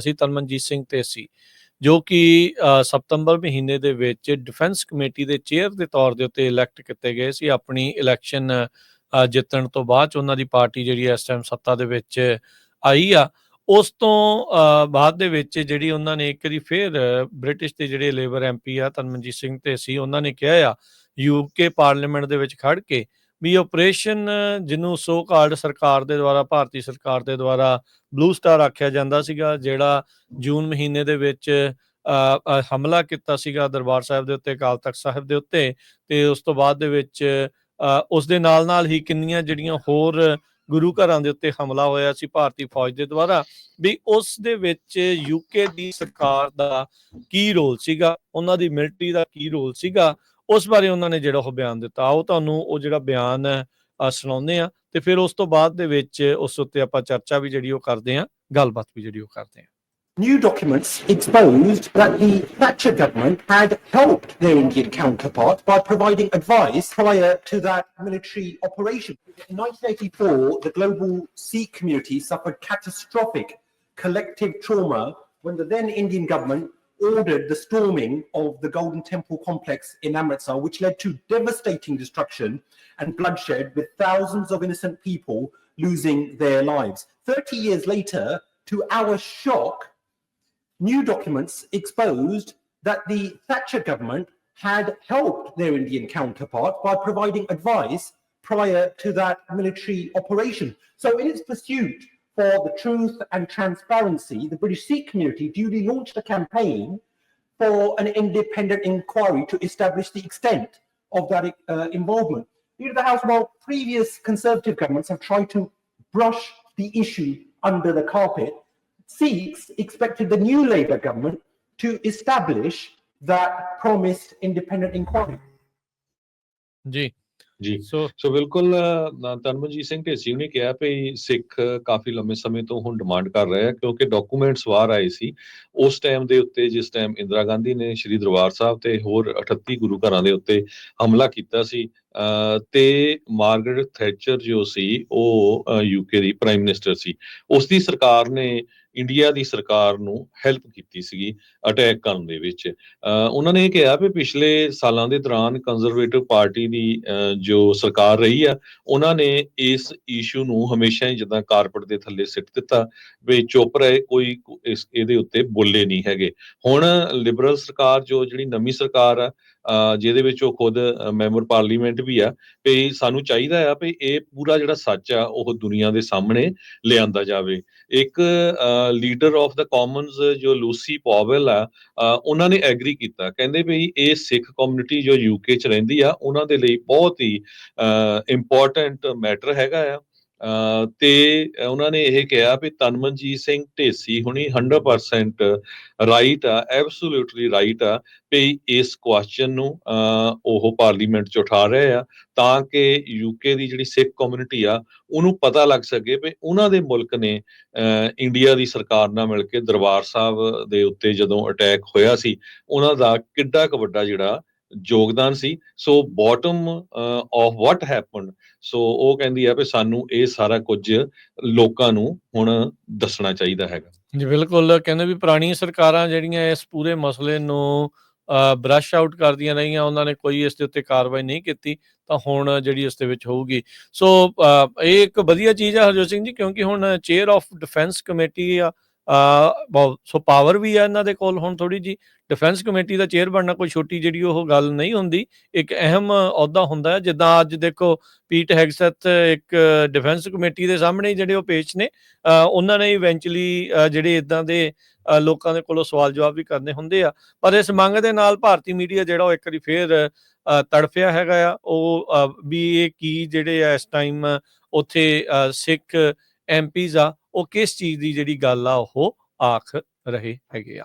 ਸੀ ਤਨਮਨਜੀਤ ਸਿੰਘ ਢੇਸੀ ਜੋ ਕਿ ਸਤੰਬਰ ਮਹੀਨੇ ਦੇ ਵਿੱਚ ਡਿਫੈਂਸ ਕਮੇਟੀ ਦੇ ਚੇਅਰ ਦੇ ਤੌਰ ਦੇ ਉੱਤੇ ਇਲੈਕਟ ਕੀਤੇ ਗਏ ਸੀ ਆਪਣੀ ਇਲੈਕਸ਼ਨ ਜਿੱਤਣ ਤੋਂ ਬਾਅਦ 'ਚ ਉਹਨਾਂ ਦੀ ਪਾਰਟੀ ਜਿਹੜੀ ਇਸ ਟਾਈਮ ਸੱਤਾ ਦੇ ਵਿੱਚ ਆਈ ਆ ਉਸ ਤੋਂ ਅ, ਬਾਅਦ ਦੇ ਵਿੱਚ ਜਿਹੜੀ ਉਹਨਾਂ ਨੇ ਇੱਕ ਵਾਰੀ ਫੇਰ ਬ੍ਰਿਟਿਸ਼ ਦੇ ਜਿਹੜੇ ਲੇਬਰ ਐਮਪੀ ਆ ਤਨਮਨਜੀਤ ਸਿੰਘ ਢੇਸੀ ਉਹਨਾਂ ਨੇ ਕਿਹਾ ਆ ਯੂਕੇ ਪਾਰਲੀਮੈਂਟ ਦੇ ਵਿੱਚ ਖੜ ਕੇ ਵੀ ਆਪਰੇਸ਼ਨ ਜਿਹਨੂੰ ਸੋ ਕਾਲਡ ਸਰਕਾਰ ਦੇ ਦੁਆਰਾ ਭਾਰਤੀ ਸਰਕਾਰ ਦੇ ਦੁਆਰਾ ਬਲੂ ਸਟਾਰ ਆਖਿਆ ਜਾਂਦਾ ਸੀਗਾ ਜਿਹੜਾ ਜੂਨ ਮਹੀਨੇ ਦੇ ਵਿੱਚ ਹਮਲਾ ਕੀਤਾ ਸੀਗਾ ਦਰਬਾਰ ਸਾਹਿਬ ਦੇ ਉੱਤੇ ਅਕਾਲ ਤਖਤ ਸਾਹਿਬ ਦੇ ਉੱਤੇ ਤੇ ਉਸ ਤੋਂ ਬਾਅਦ ਦੇ ਵਿੱਚ ਅ, ਉਸ ਦੇ ਨਾਲ ਨਾਲ ਹੀ ਕਿੰਨੀਆਂ ਜਿਹੜੀਆਂ ਹੋਰ ਗੁਰੂ ਘਰਾਂ ਦੇ ਉੱਤੇ ਹਮਲਾ ਹੋਇਆ ਸੀ ਭਾਰਤੀ ਫੌਜ ਦੇ ਦੁਆਰਾ ਵੀ ਉਸ ਦੇ ਵਿੱਚ ਯੂਕੇ ਦੀ ਸਰਕਾਰ ਦਾ ਕੀ ਰੋਲ ਸੀਗਾ ਉਹਨਾਂ ਦੀ ਮਿਲਟਰੀ ਦਾ ਕੀ ਰੋਲ ਸੀਗਾ ਉਸ ਬਾਰੇ ਉਹਨਾਂ ਨੇ ਜਿਹੜਾ ਉਹ ਬਿਆਨ ਦਿੱਤਾ ਆਓ ਤੁਹਾਨੂੰ ਉਹ ਜਿਹੜਾ ਬਿਆਨ ਹੈ ਅ, ਸੁਣਾਉਂਦੇ ਆ ਤੇ ਫਿਰ ਉਸ ਤੋਂ ਬਾਅਦ ਦੇ ਵਿੱਚ ਉਸ ਉੱਤੇ ਆਪਾਂ ਚਰਚਾ ਵੀ ਜਿਹੜੀ ਉਹ ਕਰਦੇ ਆ ਗੱਲਬਾਤ ਵੀ ਜਿਹੜੀ ਉਹ ਕਰਦੇ ਆ New documents exposed that the Thatcher government had helped their Indian counterpart by providing advice prior to that military operation. In 1984, the global Sikh community suffered catastrophic collective trauma when the then Indian government ordered the storming of the Golden Temple complex in Amritsar, which led to devastating destruction and bloodshed, with thousands of innocent people losing their lives. 30 years later, to our shock, new documents exposed that the Thatcher government had helped their Indian counterpart by providing advice prior to that military operation. So, in its pursuit for the truth and transparency, the British Sikh community duly launched a campaign for an independent inquiry to establish the extent of that uh, involvement. Of the House, while previous Conservative governments have tried to brush the issue under the carpet, Sikhs expected the new Labour government to establish that promised independent inquiry. ਜੀ ਜੀ। ਸੋ ਸੋ ਬਿਲਕੁਲ ਤਨਮਨਜੀਤ ਸਿੰਘ ਢੇਸੀ ਨੇ ਕਿਹਾ ਵੀ ਸਿੱਖ ਕਾਫੀ ਲੰਮੇ ਸਮੇਂ ਤੋਂ ਹੁਣ demand ਕਰ ਰਹੇ ਆ ਕਿਉਂਕਿ ਡਾਕੂਮੈਂਟਸ ਬਾਹਰ ਆਏ ਸੀ। ਉਸ ਟਾਈਮ ਦੇ ਉੱਤੇ ਜਿਸ ਟਾਈਮ ਇੰਦਰਾ ਗਾਂਧੀ ਨੇ ਸ਼੍ਰੀ ਦਰਬਾਰ ਸਾਹਿਬ ਤੇ ਹੋਰ 38 ਗੁਰੂ ਘਰਾਂ ਦੇ ਉੱਤੇ ਹਮਲਾ ਕੀਤਾ ਸੀ ਤੇ ਮਾਰਗਰਟ ਥੈਚਰ ਜੋ ਸੀ ਉਹ ਯੂਕੇ ਦੀ ਪ੍ਰਾਈਮ ਮਿਨਿਸਟਰ ਸੀ। ਉਸ ਦੀ ਸਰਕਾਰ ਨੇ ਇੰਡੀਆ ਦੀ ਸਰਕਾਰ ਨੂੰ ਹੈਲਪ ਕੀਤੀ ਸੀਗੀ ਅਟੈਕ ਕਰਨ ਦੇ ਵਿੱਚ। ਉਹਨਾਂ ਨੇ ਇਹ ਕਿਹਾ ਵੀ ਪਿਛਲੇ ਸਾਲਾਂ ਦੇ ਦੌਰਾਨ ਕੰਜ਼ਰਵੇਟਿਵ ਪਾਰਟੀ ਦੀ ਜੋ ਸਰਕਾਰ ਰਹੀ ਆ, ਉਹਨਾਂ ਨੇ ਇਸ ਇਸ਼ੂ ਨੂੰ ਹਮੇਸ਼ਾ ਹੀ ਜਿੱਦਾਂ ਕਾਰਪਟ ਦੇ ਥੱਲੇ ਸਿੱਟ ਦਿੱਤਾ ਵੀ ਚੁੱਪ ਰਹੇ, ਕੋਈ ਇਸ, ਇਹਦੇ ਉੱਤੇ ਬੋਲੇ ਨਹੀਂ ਹੈਗੇ। ਹੁਣ ਲਿਬਰਲ ਸਰਕਾਰ ਜੋ ਜਿਹੜੀ ਨਵੀਂ ਸਰਕਾਰ ਆ ਜਿਹਦੇ ਵਿੱਚ ਉਹ ਖੁਦ ਮੈਂਬਰ ਪਾਰਲੀਮੈਂਟ ਵੀ ਆ, ਵੀ ਸਾਨੂੰ ਚਾਹੀਦਾ ਆ ਵੀ ਇਹ ਪੂਰਾ ਜਿਹੜਾ ਸੱਚ ਆ, ਉਹ ਦੁਨੀਆ ਦੇ ਸਾਹਮਣੇ ਲਿਆਂਦਾ ਜਾਵੇ। ਇੱਕ ਲੀਡਰ ਆਫ ਦਾ ਕਾਮਨਸ ਜੋ ਲੂਸੀ ਪੋਵਲ ਆ ਉਹਨਾਂ ਨੇ ਐਗਰੀ ਕੀਤਾ। ਕਹਿੰਦੇ ਵੀ ਇਹ ਸਿੱਖ ਕਮਿਊਨਿਟੀ ਜੋ ਯੂਕੇ ਚ ਰਹਿੰਦੀ ਆ, ਉਹਨਾਂ ਦੇ ਲਈ ਬਹੁਤ ਹੀ ਇੰਪੋਰਟੈਂਟ ਮੈਟਰ ਹੈਗਾ ਆ। ਤੇ ਉਹਨਾਂ ਨੇ ਇਹ ਕਿਹਾ ਵੀ ਤਨਮਨਜੀਤ ਸਿੰਘ ਢੇਸੀ ਹੁਣੀ 100% ਰਾਈਟ ਆ ਐਬਸੋਲੂਟਲੀ ਰਾਈਟ ਆ ਵੀ ਇਸ ਕੁਐਸਚਨ ਨੂੰ ਉਹ ਪਾਰਲੀਮੈਂਟ ਚ ਉਠਾ ਰਹੇ ਆ ਤਾਂ ਕਿ ਯੂਕੇ ਦੀ ਜਿਹੜੀ ਸਿੱਖ ਕਮਿਊਨਿਟੀ ਆ ਉਹਨੂੰ ਪਤਾ ਲੱਗ ਸਕੇ ਵੀ ਉਹਨਾਂ ਦੇ ਮੁਲਕ ਨੇ ਇੰਡੀਆ ਦੀ ਸਰਕਾਰ ਨਾਲ ਮਿਲ ਕੇ ਦਰਬਾਰ ਸਾਹਿਬ ਦੇ ਉੱਤੇ ਜਦੋਂ ਅਟੈਕ ਹੋਇਆ ਸੀ, ਉਹਨਾਂ ਦਾ ਕਿੱਡਾ ਕੁ ਵੱਡਾ ਜਿਹੜਾ ਯੋਗਦਾਨ ਸੀ। So bottom of what happened so ਉਹ ਕਹਿੰਦੀ ਆ ਵੀ ਸਾਨੂੰ ਇਹ ਸਾਰਾ ਕੁਝ ਲੋਕਾਂ ਨੂੰ ਹੁਣ ਦੱਸਣਾ ਚਾਹੀਦਾ ਹੈਗਾ। ਜੀ, ਬਿਲਕੁਲ। ਕਹਿੰਦੇ ਵੀ ਪੁਰਾਣੀਆਂ ਸਰਕਾਰਾਂ ਜਿਹੜੀਆਂ ਇਸ ਪੂਰੇ ਮਸਲੇ ਨੂੰ ਬ੍ਰਸ਼ ਆਊਟ ਕਰਦੀਆਂ ਰਹੀਆਂ, ਉਹਨਾਂ ਨੇ ਕੋਈ ਇਸ ਦੇ ਉੱਤੇ ਕਾਰਵਾਈ ਨਹੀਂ ਕੀਤੀ, ਤਾਂ ਹੁਣ ਜਿਹੜੀ ਇਸ ਦੇ ਵਿੱਚ ਹੋਊਗੀ। ਸੋ ਇਹ ਇੱਕ ਵਧੀਆ ਚੀਜ਼ ਹੈ ਹਰਜੋਤ ਸਿੰਘ ਜੀ, ਕਿਉਂਕਿ ਹੁਣ ਚੇਅਰ ਆਫ ਡਿਫੈਂਸ ਕਮੇਟੀ ਆ ਸੋ ਪਾਵਰ ਵੀ ਆ ਇਹਨਾਂ ਦੇ ਕੋਲ ਹੁਣ ਥੋੜੀ ਜੀ ਡਿਫੈਂਸ ਕਮੇਟੀ ਦਾ ਚੇਅਰ ਬਣਨਾ ਕੋਈ ਛੋਟੀ ਜਿਹੜੀ ਉਹ ਗੱਲ ਨਹੀਂ ਹੁੰਦੀ। ਇੱਕ ਅਹਿਮ ਅਹੁਦਾ ਹੁੰਦਾ ਹੈ। ਜਿੱਦਾਂ ਅੱਜ ਦੇਖੋ ਪੀਟ ਹੈਗਸਥ ਇੱਕ ਡਿਫੈਂਸ ਕਮੇਟੀ ਦੇ ਸਾਹਮਣੇ ਜਿਹੜੇ ਉਹ ਪੇਸ਼ ਨੇ ਉਹਨਾਂ ਨੇ ਇਵੈਂਚੁਅਲੀ ਜਿਹੜੇ ਇਦਾਂ ਦੇ ਲੋਕਾਂ ਦੇ ਕੋਲੋਂ ਸਵਾਲ ਜਵਾਬ ਵੀ ਕਰਨੇ ਹੁੰਦੇ ਆ। ਪਰ ਇਸ ਮੰਗ ਦੇ ਨਾਲ ਭਾਰਤੀ ਮੀਡੀਆ ਜਿਹੜਾ ਉਹ ਇੱਕ ਵਾਰੀ ਫੇਰ ਤੜਫਿਆ ਹੈਗਾ ਆ। ਉਹ ਵੀ ਇਹ ਕੀ ਜਿਹੜੇ ਆ ਇਸ ਟਾਈਮ ਉੱਥੇ ਅ, ਸਿੱਖ ਐਮਪੀਜ਼ ਆ ਉਹ ਕਿਸ ਚੀਜ਼ ਦੀ ਜਿਹੜੀ ਗੱਲ ਆ ਉਹ ਆਖ ਰਹੇ ਹੈਗੇ ਆ।